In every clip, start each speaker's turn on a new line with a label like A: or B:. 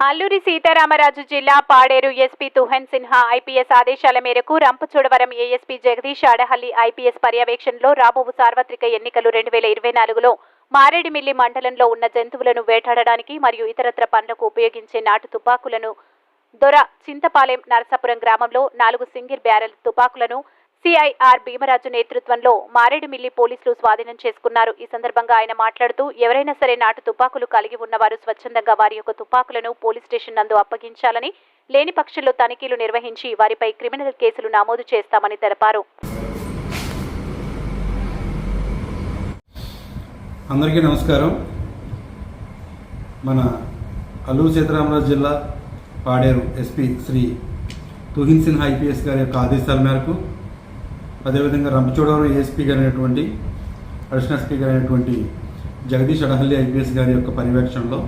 A: అల్లూరి సీతారామరాజు జిల్లా Paderu SP Tuhin Sinha IPS ఆదేశాల మేరకు రంపచోడవరం ఏఎస్పీ జగదీష్ ఆడహల్లి ఐపీఎస్ పర్యవేక్షణలో రాబోవు సార్వత్రిక ఎన్నికలు రెండు వేల ఇరవై నాలుగులో మారేడిమిల్లి మండలంలో ఉన్న జంతువులను వేటాడడానికి మరియు ఇతరత్ర పనులకు ఉపయోగించే నాటు తుపాకులను దొర చింతపాలెం నరసాపురం గ్రామంలో నాలుగు సింగిల్ బ్యారెల్ తుపాకులను సిఐఆర్ భీమరాజు నేతృత్వంలో మారేడుమిల్లి పోలీసులు స్వాధీనం చేసుకున్నారు. ఈ సందర్భంగా ఆయన మాట్లాడుతూ ఎవరైనా సరే నాటు తుపాకులు కలిగి ఉన్నవారు స్వచ్ఛందంగా వారి యొక్క తుపాకులను పోలీస్ స్టేషన్ నందు అప్పగించాలని లేని పక్షంలో తనిఖీలు నిర్వహించి వారిపై క్రిమినల్ కేసులు నమోదు చేస్తామని తెలిపారు.
B: అందరికీ నమస్కారం. మన అల్లూరు సీతారామరాజు జిల్లా పాడేరు ఎస్పీ శ్రీ తుహిన్ సిన్హా ఐపీఎస్ గారి యొక్క ఆదేశాల మేరకు అదేవిధంగా రంపచోడవరం ఏఎస్పీ గారు అయినటువంటి అడిషనల్ ఎస్పీ గారు అయినటువంటి జగదీష్ అడహల్లి ఐపీఎస్ గారి యొక్క పర్యవేక్షణలో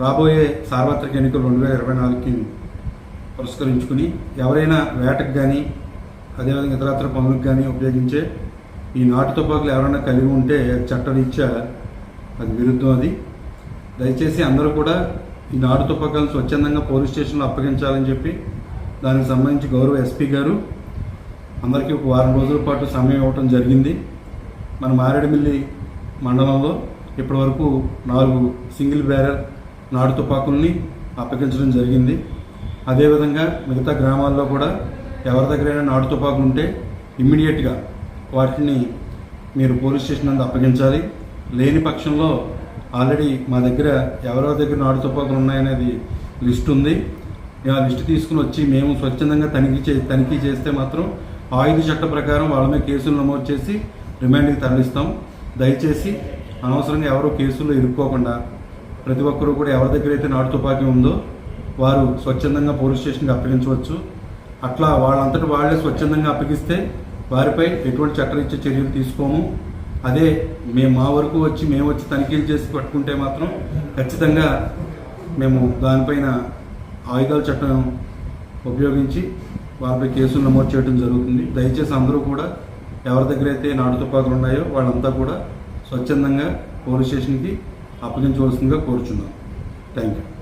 B: రాబోయే సార్వత్రిక ఎన్నికలు రెండు వేల ఇరవై నాలుగుకి పురస్కరించుకుని ఎవరైనా వేటకు కానీ అదేవిధంగా ఇతరత్ర పనులకు కానీ ఉపయోగించే ఈ నాటు తుపాకులు ఎవరైనా కలిగి ఉంటే అది చట్టరీత్యా అది విరుద్ధం అది. దయచేసి అందరూ కూడా ఈ నాటు తుపాకులను స్వచ్ఛందంగా పోలీస్ స్టేషన్లో అప్పగించాలని చెప్పి దానికి సంబంధించి గౌరవ ఎస్పీ గారు అందరికీ ఒక వారం రోజుల పాటు సమయం ఇవ్వటం జరిగింది. మన మారేడుమిల్లి మండలంలో ఇప్పటివరకు నాలుగు సింగిల్ బ్యారర్ నాటు తుపాకుల్ని అప్పగించడం జరిగింది. అదేవిధంగా మిగతా గ్రామాల్లో కూడా ఎవరి దగ్గరైనా నాటు తుపాకులు ఉంటే ఇమ్మీడియట్గా వాటిని మీరు పోలీస్ స్టేషన్ నందు అప్పగించాలి. లేని పక్షంలో ఆల్రెడీ మా దగ్గర ఎవరెవరి దగ్గర నాటు తుపాకులు ఉన్నాయనేది లిస్ట్ ఉంది. ఆ లిస్ట్ తీసుకుని వచ్చి మేము స్వచ్ఛందంగా తనిఖీ చే తనిఖీ చేస్తే మాత్రం ఆయుధ చట్ట ప్రకారం వాళ్ళ మీద కేసులు నమోదు చేసి రిమాండ్కి తరలిస్తాం. దయచేసి అనవసరంగా ఎవరు కేసుల్లో ఇరుక్కోకుండా ప్రతి ఒక్కరూ కూడా ఎవరి దగ్గర అయితే నాటు తుపాకీ ఉందో వారు స్వచ్ఛందంగా పోలీస్ స్టేషన్కి అప్పగించవచ్చు. అట్లా వాళ్ళంతటి వాళ్ళే స్వచ్ఛందంగా అప్పగిస్తే వారిపై ఎటువంటి చట్టరీత్యా చర్యలు తీసుకోము. అదే మేము మా వరకు వచ్చి మేము వచ్చి తనిఖీలు చేసి పట్టుకుంటే మాత్రం ఖచ్చితంగా మేము దానిపైన ఆయుధాల చట్టం ఉపయోగించి వాళ్ళపై కేసులు నమోదు చేయడం జరుగుతుంది. దయచేసి అందరూ కూడా ఎవరి దగ్గర అయితే నాటు తుపాకులు ఉన్నాయో వాళ్ళంతా కూడా స్వచ్ఛందంగా పోలీస్ స్టేషన్కి అప్పగించవలసిందిగా కోరుచున్నాం. Thank you